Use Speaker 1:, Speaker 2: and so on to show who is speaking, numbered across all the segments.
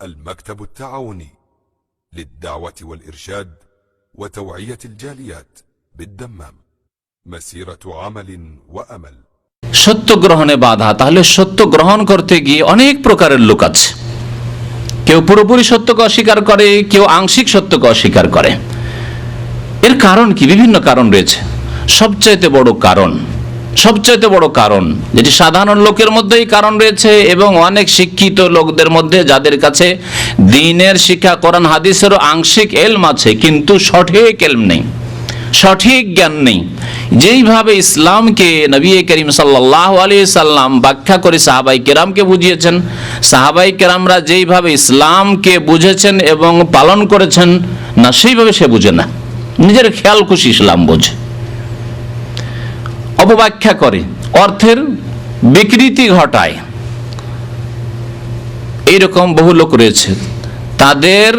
Speaker 1: المكتب التعاوني للدعوة والإرشاد وتوعية الجاليات بالدمام مسيرة عمل وأمل
Speaker 2: সত্য গ্রহণে বাধা তাহলে সত্য গ্রহণ করতে গিয়ে অনেক প্রকারের লোক আছে কেউ পুরোপুরি সত্যকে অস্বীকার করে কেউ আংশিক সত্যকে অস্বীকার করে এর কারণ কি বিভিন্ন কারণ রয়েছে সবচাইতে বড় কারণ সবচাইতে বড় কারণ, যেটি সাধারণ লোকের মধ্যেই কারণ রয়েছে এবং অনেক শিক্ষিত লোকদের মধ্যে যাদের কাছে দিনের শিক্ষা, কোরআন, হাদিসেরও আংশিক এলম আছে, কিন্তু সঠিক এলম নেই, সঠিক জ্ঞান নেই। যেইভাবে ইসলামকে নবী করিম সাল্লাহ আলী সাল্লাম ব্যাখ্যা করে সাহাবাই কেরামকে বুঝিয়েছেন, সাহাবাই কেরামরা যেইভাবে ইসলামকে বুঝেছেন এবং পালন করেছেন, না সেইভাবে সে বুঝে না। নিজের খেয়াল খুশি ইসলাম বোঝে। অপব্যাখ্যা করে। অর্থের বিকৃতি ঘটায়। এইরকম বহু লোক রয়েছে। তাদের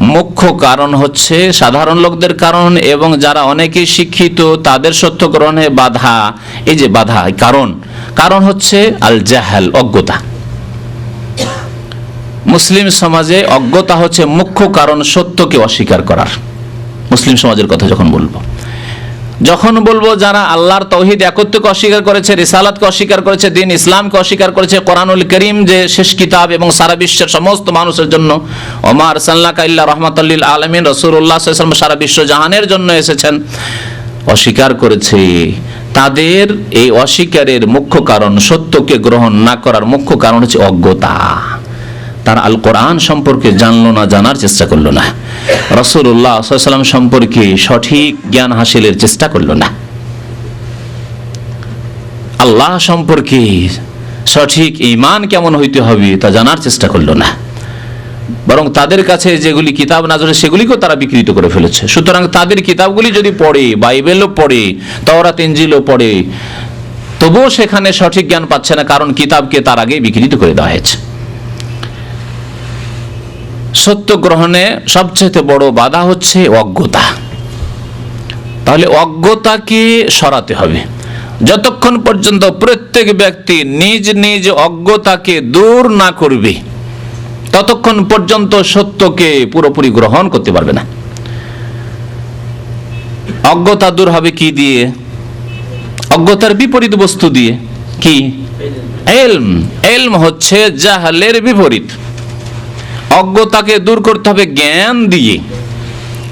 Speaker 2: মুখ্য কারণ হচ্ছে সাধারণ লোকদের কারণ এবং যারা অনেকেই শিক্ষিত, তাদের সত্য গ্রহণে বাধা। এই যে বাধা কারণ। কারণ হচ্ছে আল জাহাল অজ্ঞতা। মুসলিম সমাজে অজ্ঞতা হচ্ছে মুখ্য কারণ সত্যকে অস্বীকার করার। মুসলিম সমাজের কথা যখন বলব। যখন বলব যারা আল্লাহর তৌহিদ একত্রকে অস্বীকার করেছে, রিসালাতকে অস্বীকার করেছে, দিন ইসলামকে অস্বীকার করেছে, কোরআনুল করিম যে শেষ কিতাব এবং সারা বিশ্বের সমস্ত মানুষের জন্য ওমার সাল্লাহ কাল্লা রহমতুল্লিল আলমিন রসুল্লাহ সারা বিশ্ব জাহানের জন্য এসেছেন, অস্বীকার করেছে। তাদের এই অস্বীকারের মুখ্য কারণ সত্যকে গ্রহণ না করার মুখ্য কারণ হচ্ছে অজ্ঞতা। তারা আল কোরআন সম্পর্কে জানলো না, জানার চেষ্টা করল না। রসুল্লাহ সাল্লাম সম্পর্কে সঠিক জ্ঞান হাসিলের চেষ্টা করল না। আল্লাহ সম্পর্কে সঠিক ইমান কেমন হইতে হবে তা জানার চেষ্টা করল না। বরং তাদের কাছে যেগুলি কিতাব না নাজরে সেগুলিকেও তারা বিকৃত করে ফেলেছে। সুতরাং তাদের কিতাবগুলি যদি পড়ে, বাইবেলও পড়ে তওরা তেঞ্জিলও পড়ে, তবুও সেখানে সঠিক জ্ঞান পাচ্ছে না, কারণ কিতাবকে তার আগে বিকৃত করে দেওয়া হয়েছে। সত্য গ্রহণে সবচেয়ে বড় বাধা হচ্ছে অজ্ঞতা। তাহলে অজ্ঞতাকে সরাতে হবে। যতক্ষণ পর্যন্ত প্রত্যেক ব্যক্তি নিজ নিজ অজ্ঞতাকে দূর না করবে, ততক্ষণ পর্যন্ত সত্যকে পুরোপুরি গ্রহণ করতে পারবে না। অজ্ঞতা দূর হবে কি দিয়ে? অজ্ঞতার বিপরীত বস্তু দিয়ে কি? এলম। এলম হচ্ছে জাহালের বিপরীত। অজ্ঞতাকে দূর করতে হবে জ্ঞান দিয়ে।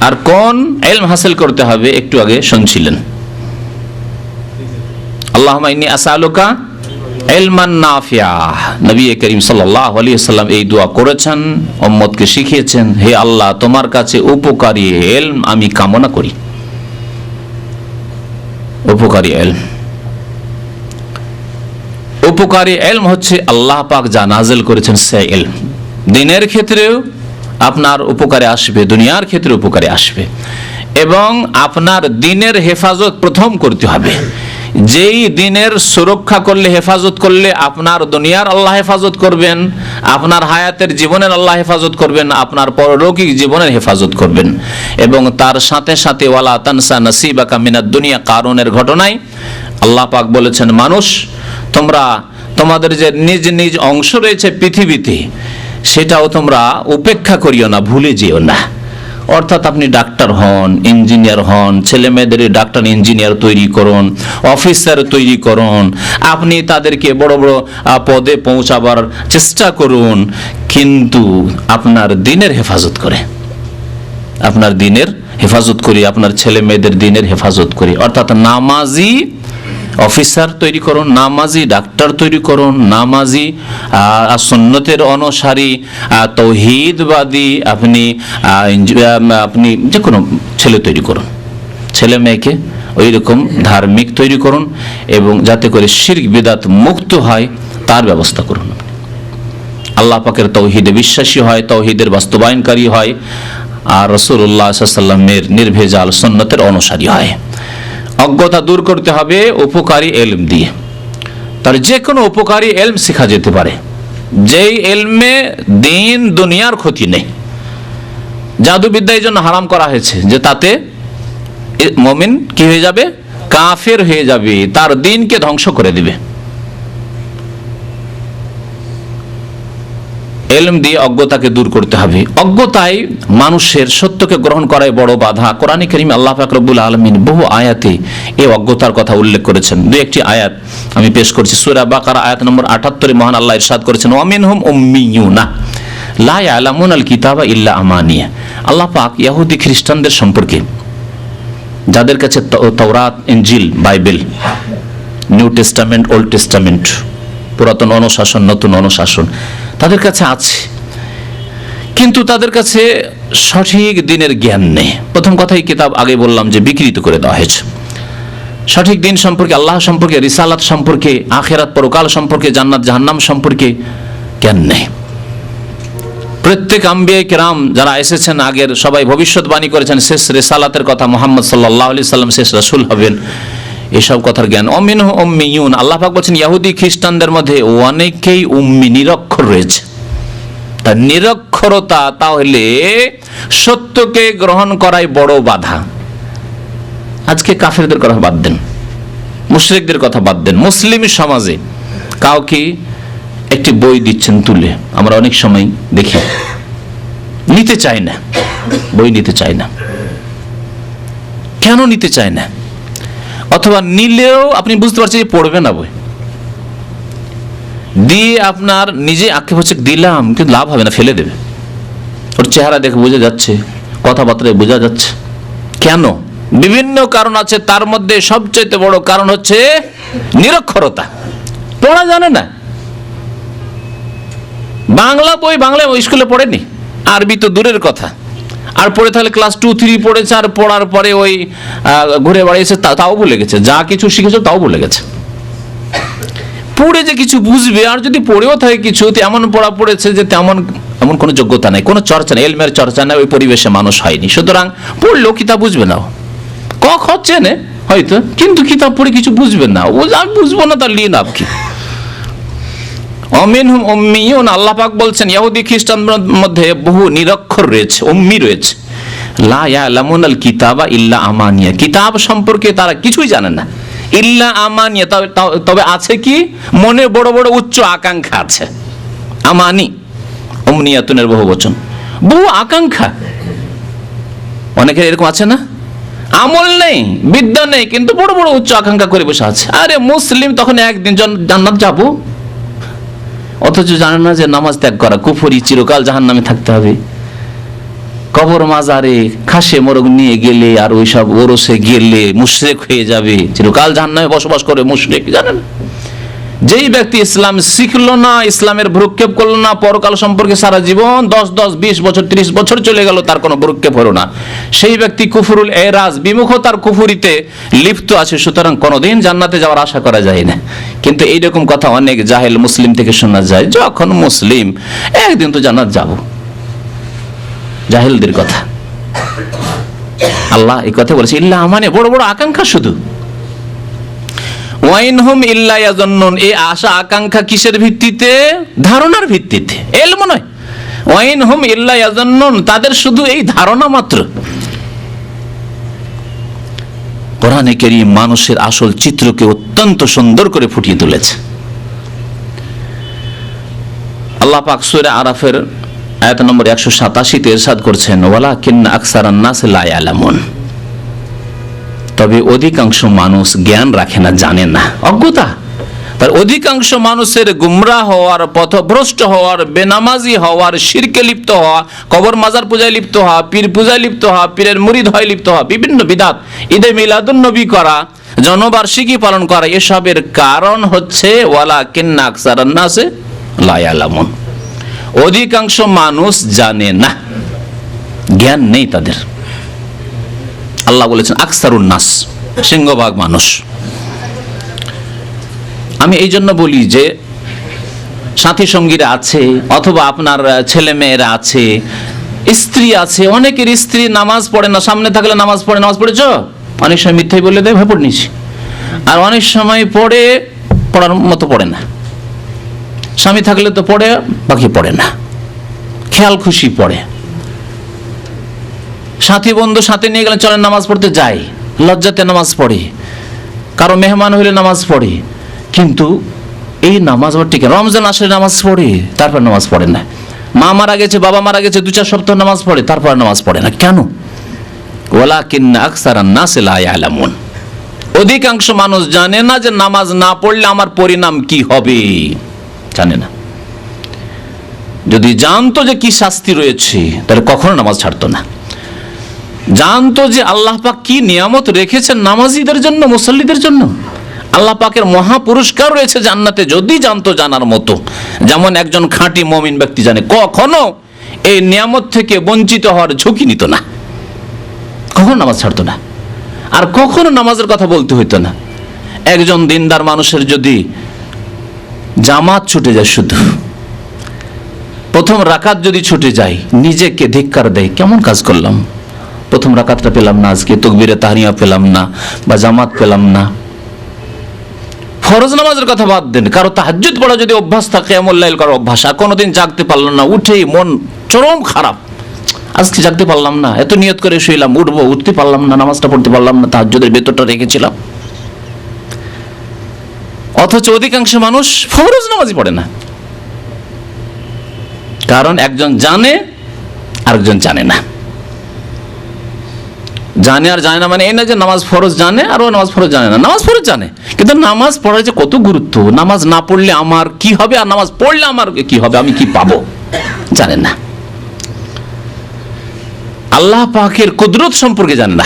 Speaker 2: আর কোন? এলম হাসিল করতে হবে, একটু আগে শুনছিলেন। আল্লাহ আসালুকা এলমান নাফিয়া। নবী করিম সাল্লাহ আলী সাল্লাম এই দোয়া করেছেন মোহাম্মদকে শিখিয়েছেন, হে আল্লাহ, তোমার কাছে উপকারী এলম আমি কামনা করি। উপকারী এলম। উপকারী এলম হচ্ছে আল্লাহ পাক যা নাজেল করেছেন সে এলম। দিনের ক্ষেত্রেও আপনার উপকারে আসবে, দুনিয়ার ক্ষেত্রে উপকারে আসবে। এবং আপনার দিনের হেফাজত প্রথম করতে হবে। যেই দিনের সুরক্ষা করলে, হেফাজত করলে আপনার দুনিয়ার আল্লাহ হেফাজত করবেন, আপনার হায়াতের জীবনের আল্লাহ হেফাজত করবেন, আপনার পরলৌকিক জীবনের হেফাজত করবেন। এবং তার সাথে সাথে, ওয়ালা তানসা নসিবা কামিনার দুনিয়া কারণের ঘটনায় আল্লাহ পাক বলেছেন, মানুষ, তোমরা তোমাদের যে নিজ নিজ অংশ রয়েছে পৃথিবীতে সেটাও তোমরা উপেক্ষা করিও না, ভুলে যেও না। অর্থাৎ আপনি ডাক্তার হন, ইঞ্জিনিয়ার হন ছেলে মেয়েদের ডাক্তার, ইঞ্জিনিয়ার তৈরি করুন, অফিসার তৈরি করুন, আপনি তাদেরকে বড় বড় পদে পৌঁছাবার চেষ্টা করুন, কিন্তু আপনার দিনের হেফাজত করে। আপনার দিনের হেফাজত করি, আপনার ছেলে মেয়েদের দিনের হেফাজত করি। অর্থাৎ নামাজি অফিসার তৈরি করুন, নামাজি, ডাক্তার তৈরি করুন, নামাজি সন্ন্যতের অনুসারী তৌহিদবাদী আপনি আপনি যে কোনো ছেলে তৈরি করুন। ছেলে মেয়েকে ওই রকম ধার্মিক তৈরি করুন এবং যাতে করে শির্ক, বিদাত মুক্ত হয়, তার ব্যবস্থা করুন আল্লাহ পাকের তৌহিদে বিশ্বাসী হয়, তৌহিদের বাস্তবায়নকারী হয়, আর রসুল্লাহ সাল্লামের নির্ভেজাল সন্ন্যতের অনুসারী হয়। অজ্ঞতা দূর করতে হবে উপকারী এলম দিয়ে। তার যে কোনো উপকারী এলম শেখা যেতে পারে। যেই এলমে দিন দুনিয়ার ক্ষতি নেই। জাদুবিদ্যা এই জন্য হারাম করা হয়েছে যে তাতে মমিন কি হয়ে যাবে? কাফের হয়ে যাবে। তার দিনকে ধ্বংস করে দিবে। এলম দিয়ে অজ্ঞতাকে দূর করতে হবে। অজ্ঞতায় মানুষের সত্যকে গ্রহণ করায় বড় বাধা। কোরআন করিম আল্লাহ ফাকরবুল আলমিন বহু আয়াতে এই অজ্ঞতার কথা উল্লেখ করেছেন। দু একটি আয়াত আমি পেশ করছি। সুরা বাকার আয়াত নম্বর আটাত্তরে মহান আল্লাহ ইরশাদ করেছেন ওয়ামিন হুম উম্মিউনা লা আলামুন আল কিতাবা ইল্লা আমানিয়া। আল্লাহ পাক ইয়াহুদি খ্রিস্টানদের সম্পর্কে যাদের কাছে তাও- তাওরাত, ইনজিল, Bible, New Testament, Old Testament পুরাতন অনুশাসন, নতুন অনুশাসন তাদের কাছে আছে। কিন্তু তাদের কাছে সঠিক দিনের জ্ঞান নেই। প্রথম কথাই কিতাব আগে বললাম যে বিকৃত করে দেওয়া হয়েছে। সঠিক দিন সম্পর্কে, আল্লাহ সম্পর্কে, রিসালাত সম্পর্কে, আখেরাত পরকাল সম্পর্কে, জান্নাত, জাহান্নাম সম্পর্কে জ্ঞান নেই। প্রত্যেক আম্বিয়াই কেরাম যারা এসেছেন আগের, সবাই ভবিষ্যৎবাণী করেছেন, শেষ রেসালাতের কথা মোহাম্মদ সাল্লাহ সাল্লাম, শেষ রাসুল হবেন। এসব কথার জ্ঞান। অমিন অম্মিউন আল্লাহ পাক বলছেন, ইয়াহুদি খ্রিস্টানদের মধ্যে অনেকেই উম্মি নিরক্ষর রয়েছে। তা নিরক্ষরতা তাহলে সত্যকে গ্রহণ করাই বড় বাধা। আজকে কাফেরদের কথা বাদ দেন, মুশরিকদের কথা বাদ দেন। মুসলিম সমাজে কাউকে একটি বই দিচ্ছেন তুলে, আমরা অনেক সময় দেখি। নিতে চায় না। বই নিতে চায় না। কেন নিতে চায় না? অথবা নিলেও আপনি বুঝতে পারছেন যে পড়বে না বই। দিয়ে আপনার নিজে আক্ষেপ হচ্ছে, দিলাম। কিন্তু লাভ হবে না, ফেলে দেবে। ওর চেহারা দেখে বোঝা যাচ্ছে কথাবার্তায় বোঝা যাচ্ছে। কেন? বিভিন্ন কারণ আছে, তার মধ্যে সবচেয়ে বড় কারণ হচ্ছে নিরক্ষরতা। পড়া জানে না। বাংলা বই বাংলা স্কুলে পড়েনি। আরবি তো দূরের কথা। আর পড়ে তাহলে ক্লাস টু থ্রি পড়েছে আর পড়ার পরে ওই ঘুরে বেড়িয়েছে তাও ভুলে গেছে। যা কিছু শিখেছে তাও ভুলে গেছে। পড়ে যে কিছু বুঝবে, আর যদি পড়েও থাকে কিছু, তেমন পড়া পড়েছে যে তেমন এমন কোনো যোগ্যতা নেই, কোনো চর্চা নেই, এলমের চর্চা নেই, ওই পরিবেশে মানুষ হয়নি। সুতরাং পড়লেও কিতাব বুঝবে না। ক চেনে, হয়তো। কিন্তু কিতাব পড়ে কিছু বুঝবে না। ও, আমি বুঝব না, তার লিয়ে লাভ কি? অমিনহুম উম্মিয়ুন আল্লাহ পাক বলছেন ইহুদি খ্রিস্টানদের মধ্যে বহু নিরক্ষর রয়েছে, উম্মি রয়েছে। লা ইয়ালামুন আল কিতাবা ইল্লা আমানিয়া। কিতাব সম্পর্কে তারা কিছুই জানে না। ইল্লা আমানিয়া, তবে আছে কি? মনে বড় বড় উচ্চ আকাঙ্ক্ষা আছে। আমানি অমনিয়াতুনের বহু বচন। বহু আকাঙ্ক্ষা। অনেকের এরকম আছে না? আমল নেই, বিদ্যা নেই, কিন্তু বড় বড় উচ্চ আকাঙ্ক্ষা করে বসে আছে। আরে মুসলিম, তখন একদিন জন- জান্নাত যাব? অথচ জানে না যে নামাজ ত্যাগ করা কুফরি চিরকাল জাহান নামে থাকতে হবে। কবর মাজারে খাসে মোরগ নিয়ে গেলে আর ওইসব ওরসে গেলে মুশরেক হয়ে যাবে। চিরকাল জাহান নামে বসবাস করে মুশরেক, জানেন? যেই ব্যক্তি ইসলাম শিখল না, ইসলামের ভ্রুক্ষেপ করল না, পরকাল সম্পর্কে সারা জীবন দশ দশ, বিশ বছর, ত্রিশ বছর চলে গেল, তার কোনো ভ্রুক্ষেপ হলো না। সেই ব্যক্তি কুফুরুল এরাজ, বিমুখতার কুফুরিতে লিপ্ত আছে, সুতরাং কোনোদিন জান্নাতে যাওয়ার আশা করা যায় না। কিন্তু এইরকম কথা অনেক জাহেল মুসলিম থেকে শোনা যায়, যখন মুসলিম একদিন তো জান্নাত যাব। জাহেলদের কথা। আল্লাহ এই কথা বলেছে, ইল্লা মানে বড় বড় আকাঙ্ক্ষা শুধু। ওয়াইনহুম ইল্লা ইয়াজুন্নুন। এই আশা, আকাঙ্ক্ষা কিসের ভিত্তিতে? ধারণার ভিত্তিতে। এলম নয়। ওয়াইনহুম ইল্লা ইয়াজুন্নুন। তাদের শুধু এই ধারণা মাত্র। কোরআনে কেরিম মানুষের আসল চিত্রকে অত্যন্ত সুন্দর করে ফুটিয়ে তুলেছে। আল্লাহ পাক সূরা আরাফের আয়াত নম্বর একশো সাতাশিতে এরশাদ করছেন ওয়ালা কিন্না আকসার নাস লা ইয়ালামুন। তবে অধিকাংশ মানুষ জ্ঞান রাখে না, জানে না। অজ্ঞতা। তার অধিকাংশ মানুষের গুমরা হওয়ার পথভ্রষ্ট হওয়ার, বেনামাজি হওয়ার, শিরকে লিপ্ত হওয়া, কবর মাজার পূজায় লিপ্ত হওয়া, পীর পূজায় লিপ্ত হওয়া, পীরের মুরিদ হয় লিপ্ত হওয়া, বিভিন্ন বিধাত, ঈদে মিলাদুন নবী করা জনবার্ষিকী পালন করা, এসবের কারণ হচ্ছে ওয়ালা কিন্না আকসারান্নাসে লায়ালামুন অধিকাংশ মানুষ জানে না। জ্ঞান নেই তাদের। আল্লাহ বলেছেন, আকসারুন নাস, সিংহভাগ মানুষ। আমি এই জন্য বলি যে, সাথী সঙ্গীরা আছে, অথবা আপনার ছেলে মেয়েরা আছে, স্ত্রী আছে, অনেকের স্ত্রী নামাজ পড়ে না, সামনে থাকলে নামাজ পড়ে, নামাজ পড়েছ? অনেক সময় মিথ্যাই বলে দেয়, ভয় পড়ে নিছি আর অনেক সময় পড়ে, পড়ার মতো পড়ে না। স্বামী থাকলে তো পড়ে, বাকি পড়ে না। খেয়াল খুশি পড়ে। সাথী বন্ধু সাথে নিয়ে গেলে চলেন নামাজ পড়তে যাই। লজ্জাতে নামাজ পড়ে। কারও মেহমান হইলে নামাজ পড়ে। কিন্তু এই নামাজ আবার ঠিক রমজান আসলে নামাজ পড়ে, তারপর নামাজ পড়ে না। মা মারা গেছে, বাবা মারা গেছে, দু চার সপ্তাহ নামাজ পড়ে, তারপর নামাজ পড়ে না। কেন? ওলা কিন্না আকসার আলামুন অধিকাংশ মানুষ জানে না যে নামাজ না পড়লে আমার পরিণাম কি হবে। জানে না। যদি জানতো যে কি শাস্তি রয়েছে, তাহলে কখনো নামাজ ছাড়তো না। জানতো যে আল্লাহ পাক কি নিয়ামত রেখেছেন নামাজিদের জন্য, মুসল্লিদের জন্য? আল্লাহ পাকের মহা পুরস্কার রয়েছে জান্নাতে, যদি জানতো জানার মতো। যেমন একজন খাঁটি মমিন ব্যক্তি জানে, কখনো এই নিয়ামত থেকে বঞ্চিত হওয়ার ঝুঁকি নিত না। কখনো নামাজ ছাড়তো না। আর কখনো নামাজের কথা বলতে হইতো না। একজন দিনদার মানুষের যদি জামাত ছুটে যায় শুধু, প্রথম রাকাত যদি ছুটে যায়, নিজেকে ধিক্কার দেয়, কেমন কাজ করলাম? প্রথম রাকাতটা পেলাম না, আজকে তকবিরে তাহারিয়া পেলাম না, বা জামাত পেলাম না। ফরজ নামাজের কথা বাদ দেন, কারও তাহাজ্জুদ পড়া যদি অভ্যাস থাকে, এমন লাইল করার অভ্যাস, আর কোনোদিন জাগতে পারলাম না, উঠেই মন চরম খারাপ। আজকে জাগতে পারলাম না, এত নিয়ত করে শুইলাম, উঠবো, উঠতে পারলাম না, নামাজটা পড়তে পারলাম না, তাহাজ্জুদের বেতরটা রেখেছিলাম। অথচ অধিকাংশ মানুষ ফরজ নামাজই পড়ে না। কারণ একজন জানে, আরেকজন জানে না। জানে আর জানে না মানে এই না যে নামাজ ফরজ জানে আর ও নামাজ ফরজ জানে না। নামাজ ফরজ জানে। কিন্তু নামাজ পড়ার যে কত গুরুত্ব। নামাজ না পড়লে আমার কি হবে আর নামাজ পড়লে আমার কি হবে? আমি কি পাবো? জানেন না। আল্লাহ পাকের কুদরত সম্পর্কে জানে না।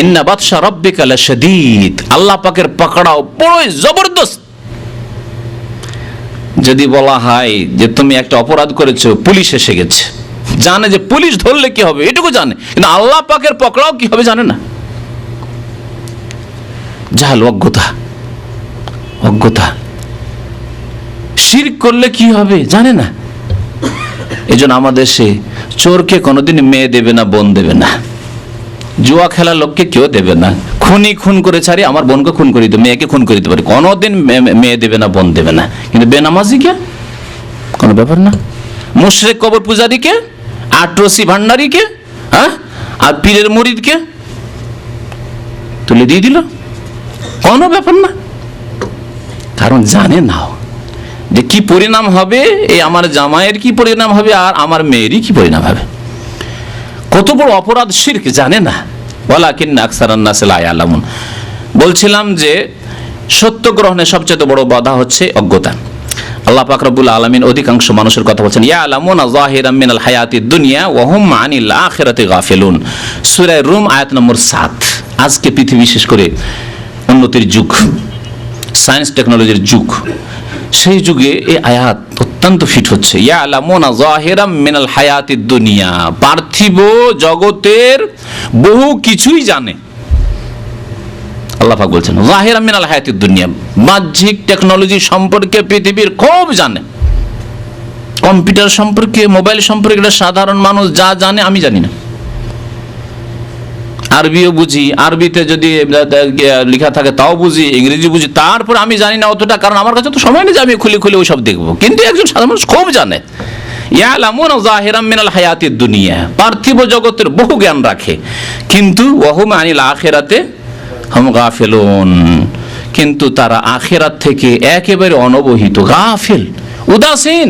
Speaker 2: ইন্না বাদশা রব্বিকা লাশাদীদ। আল্লাহ পাকের পাকড়াও বড়ই জবরদস্ত। যদি বলা হয় যে তুমি একটা অপরাধ করেছ, পুলিশ এসে গেছে। জানে যে পুলিশ ধরলে কি হবে, এটুকু জানে। কিন্তু আল্লাহ পাকের পকড়াও কি হবে জানে না। জাহাল অজ্ঞতা। অজ্ঞতা। শির করলে কি হবে জানে না। এই আমাদের সে চোরকে কোনোদিন মেয়ে দেবে না, বোন দেবে না। জুয়া খেলার লোককে কেউ দেবে না। খুনি খুন করে ছাড়ি, আমার বোনকে খুন করে দিতে মেয়েকে খুন করে দিতে পারি। কোনোদিন মেয়ে দেবে না, বোন দেবে না। কিন্তু বেনামাজি কে কোনো ব্যাপার না। মুশরেক কবর পূজারীকে আটরসি ভান্ডারীকে হ্যাঁ? আর পীরের মুরিদকে তুলে দিয়ে দিল। কোনো ব্যাপার না। কারণ জানে না যে কি পরিণাম হবে, এই আমার জামাইয়ের কি পরিণাম হবে, আর আমার মেয়েরই কি পরিণাম হবে। কত বড় অপরাধ শিরক, জানে না। বলা কিন্না আকসারান্নাসলামুন বলছিলাম যে সত্য গ্রহণের সবচেয়ে বড় বাধা হচ্ছে অজ্ঞতা। আল্লাহ পাক রব্বুল আলামিন অধিকাংশ মানুষের কথা বলছেন, ইয়া আলামুনা যাহিরাম মিনাল হায়াতি দুনিয়া ওয়া হুম আনিল আখিরাতি গাফিলুন। সূরা রুম আয়াত নম্বর 7 আজকে পৃথিবী বিশেষ করে উন্নতির যুগ, সায়েন্স টেকনোলজির যুগ। সেই যুগে এই আয়াত অত্যন্ত ফিট হচ্ছে, ইয়া আলামুনা যাহিরাম মিনাল হায়াতি দুনিয়া। পার্থিব জগতের বহু কিছুই জানে। আল্লাহ পাক বলছেন জাহির মিনাল হায়াতিদ দুনিয়া। বাহ্যিক টেকনোলজি সম্পর্কে পৃথিবীর খুব জানে। কম্পিউটার সম্পর্কে মোবাইল সম্পর্কে একটা সাধারণ মানুষ যা জানে আমি জানি না। আরবিও বুঝি, আরবিতে যদি লেখা থাকে তাও বুঝি, ইংরেজি বুঝি, তারপর আমি জানি না অতটা, কারণ আমার কাছে তো সময় নেই যে আমি খুলে খুলে ওইসব দেখব। কিন্তু একজন সাধারণ মানুষ খুব জানে। ইয়ালামুন মিনাল দুনিয়া, পার্থিব জগতের বহু জ্ঞান রাখে। কিন্তু ওয়াহুম আনিল আখিরাতে, হম গাফেলুন। কিন্তু তারা আখেরাত থেকে একেবারে অনবহিত, গাফিল, উদাসীন,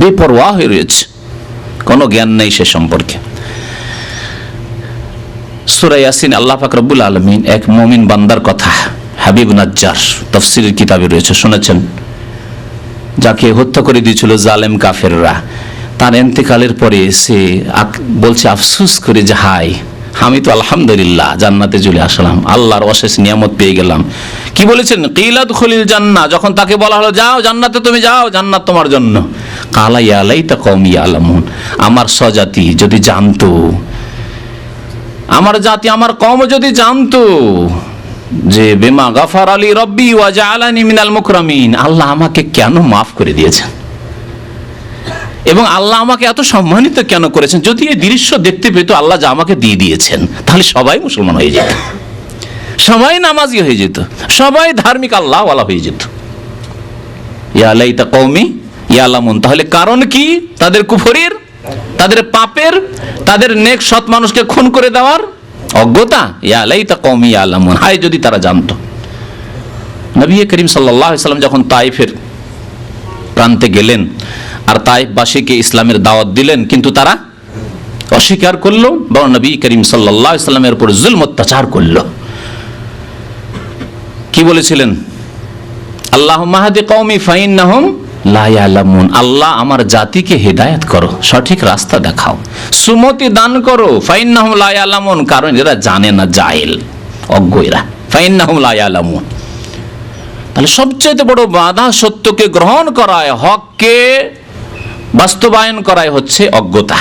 Speaker 2: বেপরোয়া হয়ে রয়েছে। কোনো জ্ঞান নেই সে সম্পর্কে। সুরাইয়াসিন আল্লাহ পাক রব্বুল আলমিন এক মমিন বান্দার কথা, হাবিব নাজ্জার তফসিলের কিতাবে রয়েছে, শুনেছেন? যাকে হত্যা করে দিয়েছিল জালেম কাফেররা। তার এন্তেকালের পরে সে বলছে, আফসুস করে যে হাই আমি তো আলহামদুলিল্লাহ জান্নাতে চলে আসলাম, আল্লাহর অশেষ নিয়ামত পেয়ে গেলাম। কি বলেছেন? কিলাদ খলিল জান্না যখন তাকে বলা হলো, যাও জান্নাতে, তুমি যাও, জান্নাত তোমার জন্য। কালা ইয়ালাই তা কম ইয়ালামুন আমার স্বজাতি যদি জানতো, আমার জাতি, আমার কম যদি জানতো যে, বেমা গাফার আলী রব্বি ওয়াজা আলানি মিনাল মুকরামিন আল্লাহ আমাকে কেন মাফ করে দিয়েছেন? এবং আল্লাহ আমাকে এত সম্মানিত কেন করেছেন? যদি এই দৃশ্য দেখতে পেত, আল্লাহ যা আমাকে দিয়ে দিয়েছেন, তাহলে সবাই মুসলমান হয়ে যেত। সবাই নামাজি হয়ে যেত। সবাই ধার্মিক আল্লাহ আল্লাহওয়ালা হয়ে যেত। ইয়ালাইতা কৌমি ইয়ালামুন, তাহলে কারণ কি? তাদের কুফরির, তাদের পাপের, তাদের নেক সৎ মানুষকে খুন করে দেওয়ার অজ্ঞতা? ইয়ালাইতা কৌমি ইয়ালামুন, হায় যদি তারা জানতো। নবী করিম আলাইহি সাল্লাম যখন তাইফের প্রান্তে গেলেন আর তাইফবাসীকে ইসলামের দাওয়াত দিলেন, কিন্তু তারা অস্বীকার করল বা নবী করিম সাল্লাহ ইসলামের উপর জুলম অত্যাচার করল। কি বলেছিলেন? আল্লাহ মাহাদি কৌমি ফাইন্নাহম লায়ালামুন আল্লাহ আমার জাতিকে হেদায়েত করো, সঠিক রাস্তা দেখাও। সুমতি দান করো ফাইন্নাহম লায়ালামুন কারণ এরা জানে না জাহেল অজ্ঞ এরা। ফাইন্নাহম লায়ালামুন তাহলে সবচেয়ে বড় বাধা সত্যকে গ্রহণ করায় হককে বাস্তবায়ন করাই হচ্ছে অজ্ঞতা।